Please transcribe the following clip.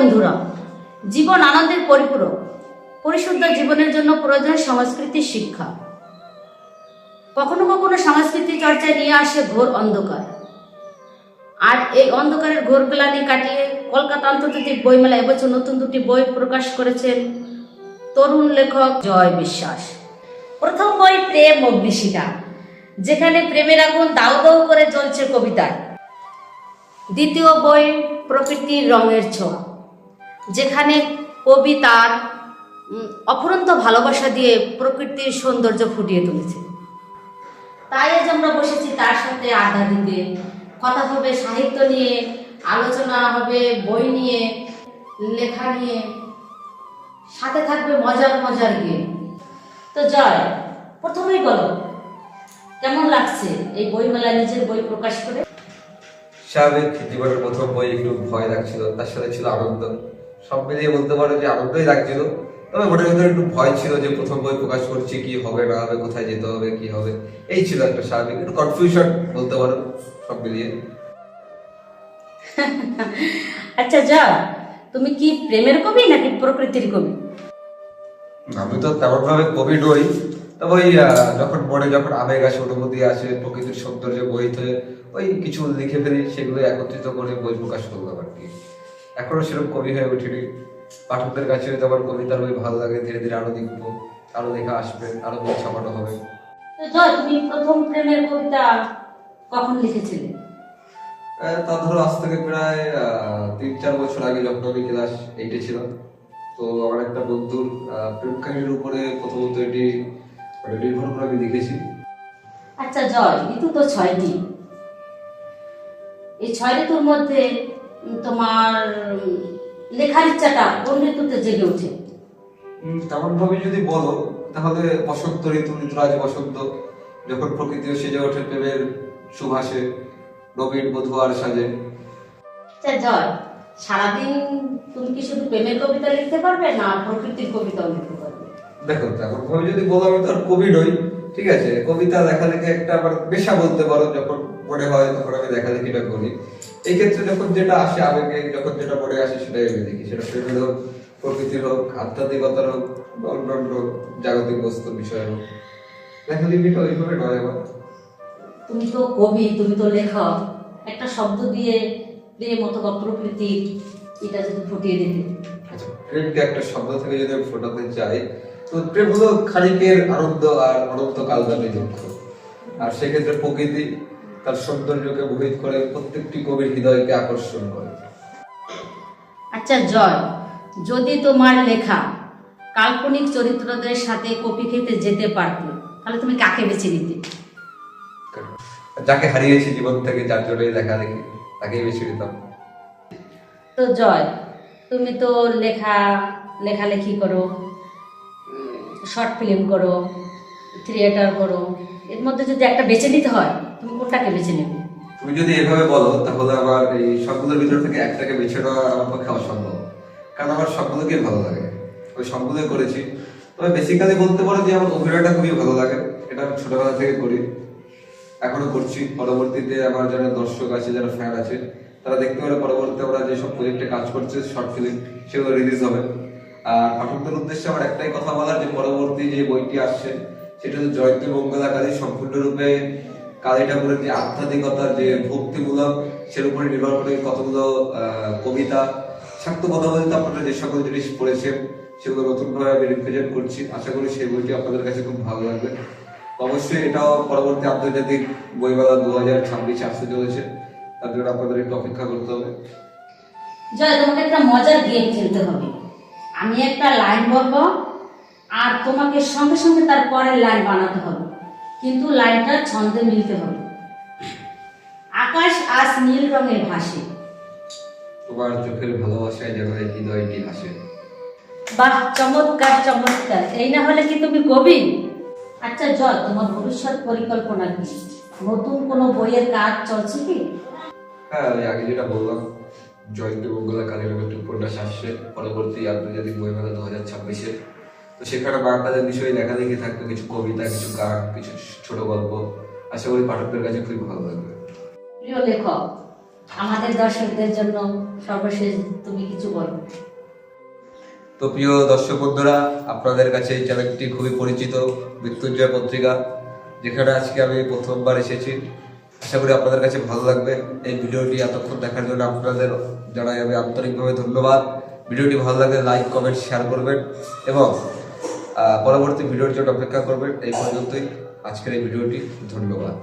বন্ধুরা, জীবন আনন্দের পরিপূরক, পরিশুদ্ধ জীবনের জন্য প্রয়োজন সংস্কৃতি শিক্ষা। কখনো কখনো সংস্কৃতি চর্চায় নিয়ে আসে ঘোর অন্ধকার। আর এই অন্ধকারের ঘোর গ্লানি কাটিয়ে কলকাতা আন্তর্জাতিক বইমেলা এবছর নতুন দুটি বই প্রকাশ করেছেন তরুণ লেখক জয় বিশ্বাস। প্রথম বই প্রেম অগ্নিশিখা, যেখানে প্রেমের আগুন দাউ দাউ করে জ্বলছে কবিতায়। দ্বিতীয় বই প্রকৃতির রঙের ছোঁয়া। যেখানে কবি তার অফুরন্ত ভালোবাসা দিয়ে প্রকৃতির সৌন্দর্য ফুটিয়ে তুলেছে। তাই আজ আমরা বসেছি তার সাথে আড্ডা দিতে। কথা হবে সাহিত্য নিয়ে, আলোচনা হবে বই নিয়ে, লেখা নিয়ে। সাথে থাকবে মজার মজার গেম। তো জয়, প্রথমেই বলো, কেমন লাগছে এই বইমেলায় নিজের বই প্রকাশ করে? স্বাভাবিক প্রথম বই একটু ভয় লাগছিল, তার সাথে ছিল আনন্দ। সব মিলিয়ে বলতে পারো যে আনন্দই লাগছিল। তবে মনের ভিতরে একটু ভয় ছিল যে প্রথম বই প্রকাশ করছি কি হবে না হবে কোথায় যেতে হবে কি হবে। এই ছিল একটা স্বাভাবিক একটু কনফিউশন বলতে পারো সব মিলিয়ে। আচ্ছা জয় তুমি কি প্রেমের কবি নাকি প্রকৃতির কবি? আমি তো তেমন ভাবে কবি নই তবে ওই যখন মনে যখন আবেগ আসে অনুভূতি আসে প্রকৃতির সৌন্দর্য বইতে ওই কিছু লিখে ফেলি সেগুলো একত্রিত করে বই প্রকাশ করলাম আর কি। এখনও সেরকম কবি হয়ে উঠিনি পাঠকদের কাছে হয়তো আমার কবিতার বই ভালো লাগে ধীরে ধীরে আরও দেখব আরও লেখা আসবে আরও বই ছাপানো হবে। তুমি প্রথম প্রেমের কবিতা কখন লিখেছিলে? আহ, তা ধরো আজ থেকে প্রায় তিন চার বছর আগে যখন আমি ক্লাস এইটে ছিলাম তো আমার একটা বন্ধুর প্রেম কাহিনীর উপরে প্রথমত এটি মানে নির্ভর করে আমি লিখেছি। আচ্ছা জয় ঋতু তো ছয়টি। এই ছয় ঋতুর মধ্যে তোমার লেখার ইচ্ছাটা কোন ঋতুতে জেগে ওঠে? তেমন ভাবে যদি বলো তাহলে বসন্ত ঋতু ঋতুরাজ বসন্ত যখন প্রকৃতি সেজে ওঠে প্রেমের সুভাষে নবীন বধুয়ার সাজে। আচ্ছা জয় সারাদিন তুমি কি শুধু প্রেমের কবিতা লিখতে পারবে না প্রকৃতির কবিতাও লিখতে দেখো তেমন ভাবে যদি বলো আমি তো আর কবি নই ঠিক আছে? কবিতা লেখালেখি একটা আবার পেশা বলতে পারো যখন মনে হয় তখন আমি লেখালেখিটা করি। এই ক্ষেত্রে যখন যেটা আসে আবেগে যখন যেটা মনে আসে সেটাই আমি লিখি সেটা প্রেমের হোক প্রকৃতির হোক আধ্যাত্মিকতার হোক অন্যান্য জাগতিক বস্তুর বিষয় হোক। লেখালেখিটা ওইভাবে নয় আমার। তুমি তো কবি তুমি তো লেখক। একটা শব্দ দিয়ে প্রেম অথবা প্রকৃতি এটা যদি ফুটিয়ে দিতে। আচ্ছা প্রেমকে একটা শব্দ থেকে যদি আমি ফোটাতে চাই তো প্রেম হলো ক্ষণিকের আনন্দ আর অনন্ত কালদানি দুঃখ। আর সেক্ষেত্রে প্রকৃতি তার সৌন্দর্যকে মোহিত করে প্রত্যেকটি কবির হৃদয়কে আকর্ষণ করে। আচ্ছা জয়। যদি তোমার লেখা কাল্পনিক চরিত্রদের সাথে কপি খেতে যেতে পারতে তাহলে তুমি কাকে বেছে নিতে? যাকে হারিয়েছি জীবন থেকে যার জন্যই লেখা দেখি তাকেই বেছে নিতাম। তো জয় তুমি তো লেখা লেখালেখি করো। শর্ট ফিল্ম করো থিয়েটার করো, এর মধ্যে যদি একটা বেছে নিতে হয়, তুমি কোনটাকে বেছে নেবে? তুমি যদি এভাবে বলো, তাহলে আমার এই সবগুলোর ভিতর থেকে একটাকে বেছে নেওয়া আমার পক্ষে অসম্ভব। কারণ আমার সবগুলোকে ভালো লাগে। ওই সবগুলোই করেছি। তবে বেসিক্যালি বলতে পারো যে আমার অভিনয়টা খুবই ভালো লাগে। এটা আমি ছোটবেলা থেকে করি। এখনও করছি। পরবর্তীতে আমার যারা দর্শক আছে, যারা ফ্যান আছে, তারা দেখতে পারে পরবর্তীতে আমরা যেসব প্রজেক্টে কাজ করছে শর্ট ফিল্ম সেগুলো রিলিজ হবে। আর পাঠকদের উদ্দেশ্যে আমার একটাই কথা বলার, যে পরবর্তী যে বইটি আসছে, সেটা হচ্ছে জয়ন্তী মঙ্গলা কালী সম্পূর্ণরূপে কালী ঠাকুরের যে আধ্যাত্মিকতা যে ভক্তিমূলক, সের উপরে নির্ভর করে কতগুলো কবিতা, শাক্ত কথা বলতে আপনারা যে সকল জিনিস পড়েছেন, সেগুলো নতুনভাবে রিপ্রেজেন্ট করছি। আশা করি সেই বইটি আপনাদের কাছে খুব ভালো লাগবে। অবশ্যই এটাও পরবর্তী আন্তর্জাতিক বইমেলা দু হাজার ছাব্বিশে আসতে চলেছে। তার জন্য আপনাদের একটু অপেক্ষা করতে হবে। জয়, তোমাকে একটা মজার গেম খেলতে হবে। আমি একটা লাইন বলব আর তোমাকে সঙ্গে সঙ্গে তার পরের লাইন বানাতে হবে। কিন্তু লাইনটা ছন্দে মিলতে হবে। আকাশ আজ নীল রঙের ভাসে। তোমার চোখের ভালোবাসায় যেন হৃদয়টি আসে বাহ চমৎকার চমৎকার। এই না হলে কি তুমি কবি আচ্ছা জয় তোমার ভবিষ্যৎ পরিকল্পনা কি? নতুন কোনো বইয়ের কাজ চলছে কি? হ্যাঁ আগে যেটা বললাম জয়ন্তী মঙ্গলা কালী নামে একটি উপন্যাস আসছে পরবর্তী আন্তর্জাতিক বইমেলা দু হাজার ছাব্বিশে। তো সেখানে বাংলাদেশের বিষয়ে লেখালেখি থাকবে কিছু কবিতা কিছু গান কিছু ছোট গল্প। আশা করি পাঠকদের কাছে খুবই ভালো লাগবে। প্রিয় লেখক আমাদের দর্শকদের জন্য সর্বশেষ তুমি কিছু বলো। তো প্রিয় দর্শক বন্ধুরা আপনাদের কাছে এই চ্যানেলটি খুবই পরিচিত মৃত্যুঞ্জয় পত্রিকা যেখানে আজকে আমি প্রথমবার এসেছি। আশা করি আপনাদের কাছে ভালো লাগবে। এই ভিডিওটি এতক্ষণ দেখার জন্য আপনাদের জানাই আমি আন্তরিকভাবে ধন্যবাদ। ভিডিওটি ভালো লাগলে লাইক, কমেন্ট শেয়ার করবেন এবং পরবর্তী ভিডিওর জন্য অপেক্ষা করবেন। এই পর্যন্তই। আজকের এই ভিডিওটি ধন্যবাদ।